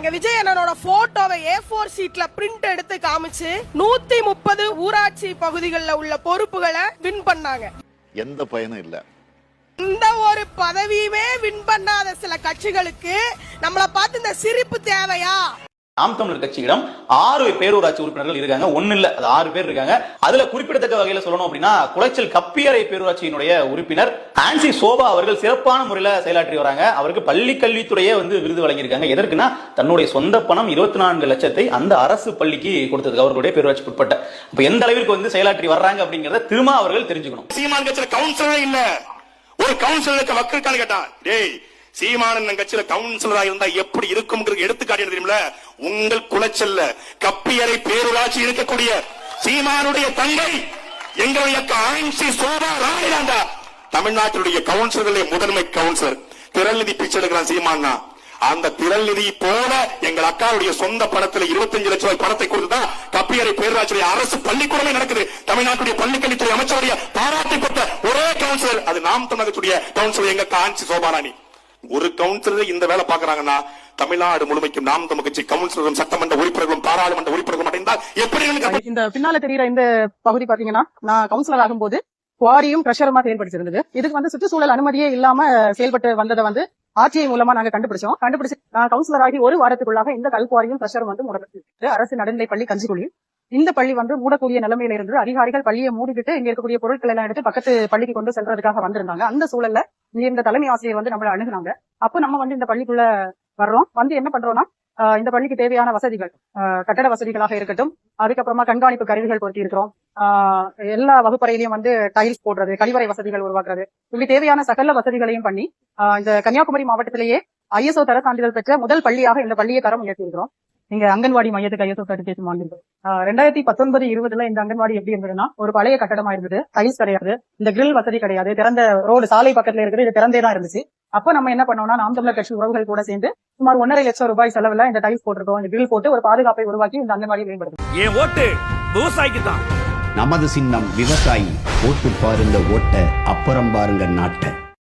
எங்க விஜய் அண்ணனோட போட்டோவை ஏ போர் சீட்ல பிரிண்ட் எடுத்து காமிச்சு நூத்தி முப்பது ஊராட்சி பகுதிகளில் உள்ள பொறுப்புகளை வின் பண்ணாங்க. எந்த பயனும் இல்லை. இந்த ஒரு பதவியுமே வின் பண்ணாத சில கட்சிகளுக்கு நம்மள பார்த்து இந்த சிரிப்பு தேவையா? நாம் தமிழர் கட்சியிடம் ஆறு பேரூராட்சி உறுப்பினர்கள் இருக்காங்க. ஒண்ணு இல்ல அது ஆறு பேர் இருக்காங்க. அதுல குறிப்பிடத்தக்க வகையில சொல்லணும் அப்படின்னா குளச்சல் கப்பியறை பேரூராட்சியினுடைய உறுப்பினர் ஆன்சி சோபா அவர்கள் சிறப்பான முறையில செயலாற்றி வராங்க. அவருக்கு பள்ளி கல்வித்துறையே வந்து விருது வழங்கியிருக்காங்க. எதற்குன்னா தன்னுடைய சொந்த பணம் இருபத்தி நான்கு லட்சத்தை அந்த அரசு பள்ளிக்கு கொடுத்தது அவர்களுடைய பேரூராட்சி உட்பட்ட. அப்ப எந்த அளவிற்கு வந்து செயலாற்றி வர்றாங்க அப்படிங்கறத திரும்ப அவர்கள் தெரிஞ்சுக்கணும். சீமான் கட்சியில கவுன்சிலரே இல்ல. ஒரு கவுன்சிலருக்கு மக்கள் கேட்டான் டேய் சீமானன் கட்சியில கவுன்சிலரா இருந்தா எப்படி இருக்கும் எடுத்துக்காட்டு தெரியுமில உங்கள் குலச்சல்ல கப்பியறை பேரூராட்சி இருக்கக்கூடிய சீமானுடைய தங்கை எங்களுடைய ஆன்சி சோபா ராணிலாண்டா தமிழ்நாட்டினுடைய கவுன்சிலர்களே முதன்மை கவுன்சிலர். திரள்நிதி பிச்சை எடுக்கிறான் சீமானா அந்த திரள் நிதி போல எங்கள் அக்காவுடைய சொந்த பணத்துல 25 லட்சம் ரூபாய் பணத்தை கொடுத்துதான் கப்பியறை பேரூராட்சியுடைய அரசு பள்ளிக்கூடமே நடக்குது. தமிழ்நாட்டுடைய பள்ளிக்கல்வித்துறை அமைச்சருடைய பாராட்டி பெற்ற ஒரே கவுன்சிலர். அது நாம் தமிழகத்துடைய கவுன்சிலர் எங்க காஞ்சி சோபாராணி ஒரு கவுன்சிலர் இந்த வேலை பாக்குறாங்கன்னா தமிழ்நாடு முழுமைக்கும் நாம் தமிழ் கட்சி கவுன்சிலரும் சட்டமன்ற உறுப்பினர்களும் பாராளுமன்ற உறுப்பினர்களும் அடைந்தால் எப்படி இந்த பின்னால தெரியுற இந்த பகுதி பாத்தீங்கன்னா நான் கவுன்சிலர் ஆகும்போது குவாரியும் க்ரஷருமா செயல்படுத்திருந்தது. இதுக்கு வந்து சுற்றுச்சூழல் அனுமதியே இல்லாம செயல்பட்டு வந்ததை வந்து ஆட்சியை மூலமா நாங்க கண்டுபிடிச்சோம். கண்டுபிடிச்சு நான் கவுன்சிலர் ஆகி ஒரு வாரத்துக்குள்ளாக இந்த கல் குவாரியும் க்ரஷரும் வந்து முடக்கிட்டு அரசு நடுநிலை பள்ளி கஞ்சிக்குழி இந்த பள்ளி வந்து மூடக்கூடிய நிலைமையில இருந்து அதிகாரிகள் பள்ளியை மூடிக்கிட்டு இங்க இருக்கக்கூடிய பொருட்கள் எல்லாம் எடுத்து பக்கத்து பள்ளிக்கு கொண்டு செல்றதுக்காக வந்திருந்தாங்க. அந்த சூழல்ல இந்த தலைமை ஆசிரியர் வந்து நம்மளை அணுகுனாங்க. அப்ப நம்ம வந்து இந்த பள்ளிக்குள்ள வர்றோம். வந்து என்ன பண்றோம்னா ஆஹ் இந்த பள்ளிக்கு தேவையான வசதிகள் ஆஹ் கட்டட வசதிகளாக இருக்கட்டும் அதுக்கப்புறமா கண்காணிப்பு கருவிகள் பொருத்தி இருக்கிறோம். எல்லா வகுப்பறையிலையும் வந்து டைல்ஸ் போடுறது கழிவறை வசதிகள் உருவாக்குறது. இப்படி தேவையான சகல வசதிகளையும் பண்ணி ஆஹ் இந்த கன்னியாகுமரி மாவட்டத்திலேயே ஐஎஸ்ஓ தர சான்றிதழ் பெற்ற முதல் பள்ளியாக இந்த பள்ளியை தரம் உயர்த்தியிருக்கிறோம். இங்க அங்கன்வாடி மையத்துக்கு ஐஎஸ்ஓ சர்டிபிகேஷன் வாங்கியிருக்கோம். ரெண்டாயிரத்தி பத்தொன்பது இருபதுல இந்த அங்கன்வாடி எப்படி இருந்ததுன்னா ஒரு பழைய கட்டடமா இருந்தது டைல்ஸ் கிடையாது இந்த கிரில் வசதி கிடையாது திறந்த ரோடு சாலை பக்கத்துல இருக்குது இது திறந்தே தான் இருந்துச்சு. அப்போ நம்ம என்ன பண்ணோம்னா நாம் தமிழர் கட்சி உறவுகள் கூட சேர்ந்து சுமார் ஒன்றரை லட்சம் ரூபாய் செலவுல இந்த டைல்ஸ் போட்டிருக்கோம். இந்த கிரில் போட்டு ஒரு பாதுகாப்பை உருவாக்கி இந்த அங்கன்வாடியை மேம்படுத்தும் என் ஓட்டு? விவசாயிக்கு தான். நமது சின்னம் விவசாயி. ஓட்டு பாருங்க ஓட்ட அப்புறம் பாருங்க நாட்டை.